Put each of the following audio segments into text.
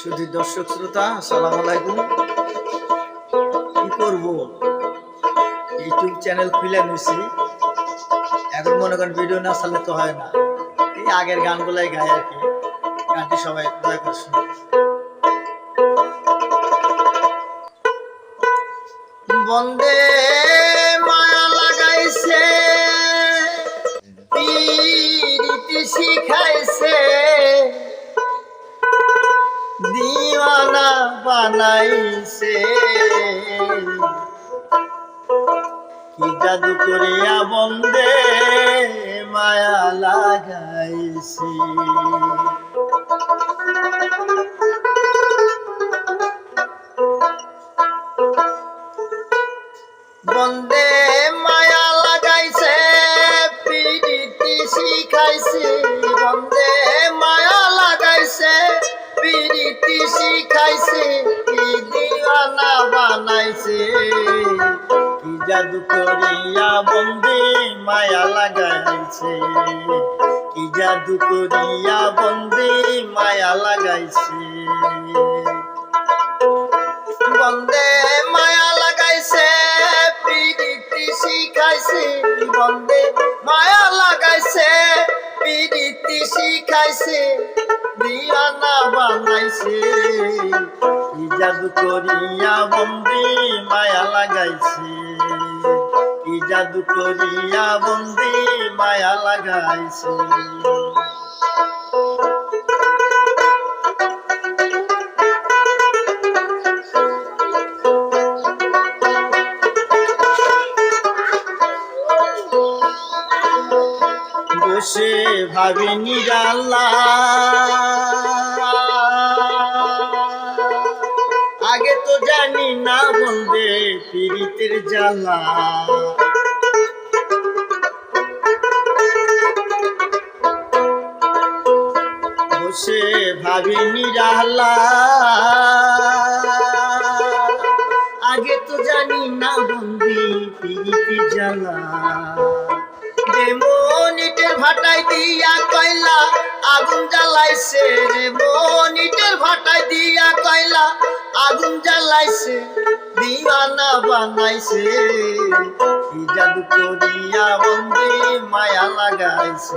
শুধু দর্শক শ্রোতা, আসসালাম আলাইকুম। কি করব? ইউটিউব চ্যানেল খুলে নিছি। এখন মনে করেন ভিডিও না চালে তো হয় না। এই আগের গানগুলাই গাই আর কি। গানটি সবাই দয়া করে শুনুন। বন্দে কি জাদু করিয়া বন্দে মায়া লাগাইছে? বন্দে মায়া লাগাইছে পিড়িতি শিখাইছে। বন্দে মায়া লাগাইছে পিড়িতি শিখাইছে। জাদু করিয়া বন্দে মায়া লাগাইছে। কি জাদু করিয়া বন্দে মায়া লাগাইছে। বন্দে মায়া লাগাইছে, পিড়িতি শিখাইছে বন্দে মায়া লাগাইছে, পিড়িতি শিখাইছে দিয়ানা বানাইছে। কি জাদু করিয়া বন্দে মায়া লাগাইছে। জাদু করিয়া বন্দে মায়া লাগাইছে। বসে ভাবি নিরালা আগে তো জানি না বলবে, পীড়িতের জ্বালা। ভাবি নিরালা আগে তো জানি না বন্দি পীড়িতের জ্বালা। মনিটের ভাটাই দিয়া কয়লা, আগুন জ্বালাইছে রে মনিটের ভাটাই দিয়া কয়লা, আগুন জ্বালাইছে, দিওয়ানা বানাইছে। কি জাদু করিয়া বন্দি মায়া লাগাইছে।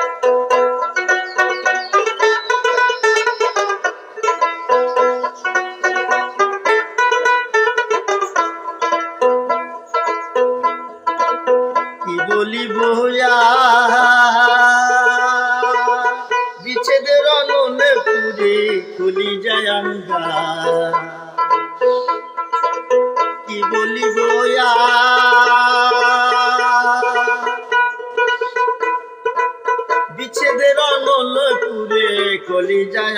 কি বলিব বিচ্ছেদের অননে পুরে খুলি যায় কি বলিব বিচ্ছেদের অনল পুরে কলি যায়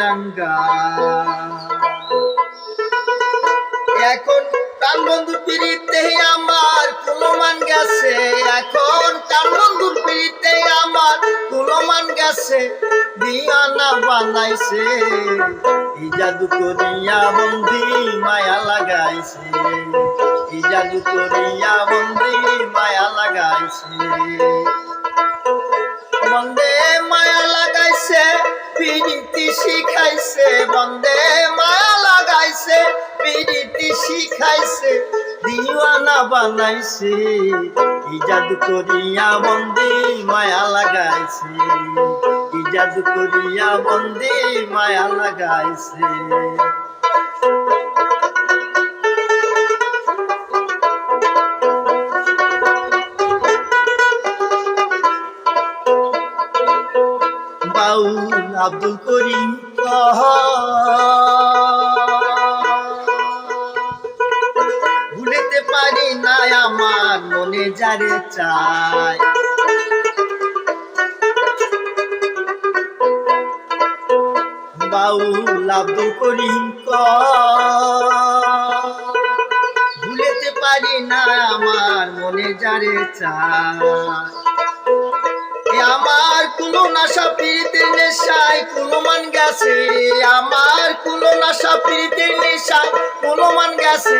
এখন কান বন্ধু পিড়িতে আমার কুলমান গেছে। এখন কান বন্ধুর পিড়িতে আমার কুলমান গেছে। দিয়ানা বানাইছে। এই জাদু করিয়া বন্দি মায়া লাগাইছে। এই জাদু করিয়া বন্দি মায়া লাগাইছে। বন্দে মায়া লাগাইছে, পিড়িতি শিখাইছে। বন্দে মায়া লাগাইছে, পিড়িতি শিখাইছে। বানাইছে, কি জাদু করিয়া বন্দে মায়া লাগাইছে, কি জাদু করিয়া বন্দে মায়া লাগাইছে। বাউল আব্দুল করিম নাই আমার মনে যারে চায় বাউল আব্দুল ভুলেতে পারি না আমার মনে যারে চায় আমার কুলো নাশা পীড়িতের নেশায় কুলো মান গেছে আমার কুলো নাশা পীড়িতের নেশায় কুলো মান গেছে।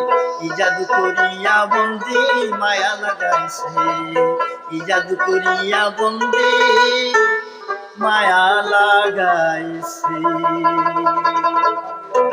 জাদু করিয়া বন্দি মায়া লাগাইছে। কি জাদু করিয়া বন্দি মায়া লাগাইছে।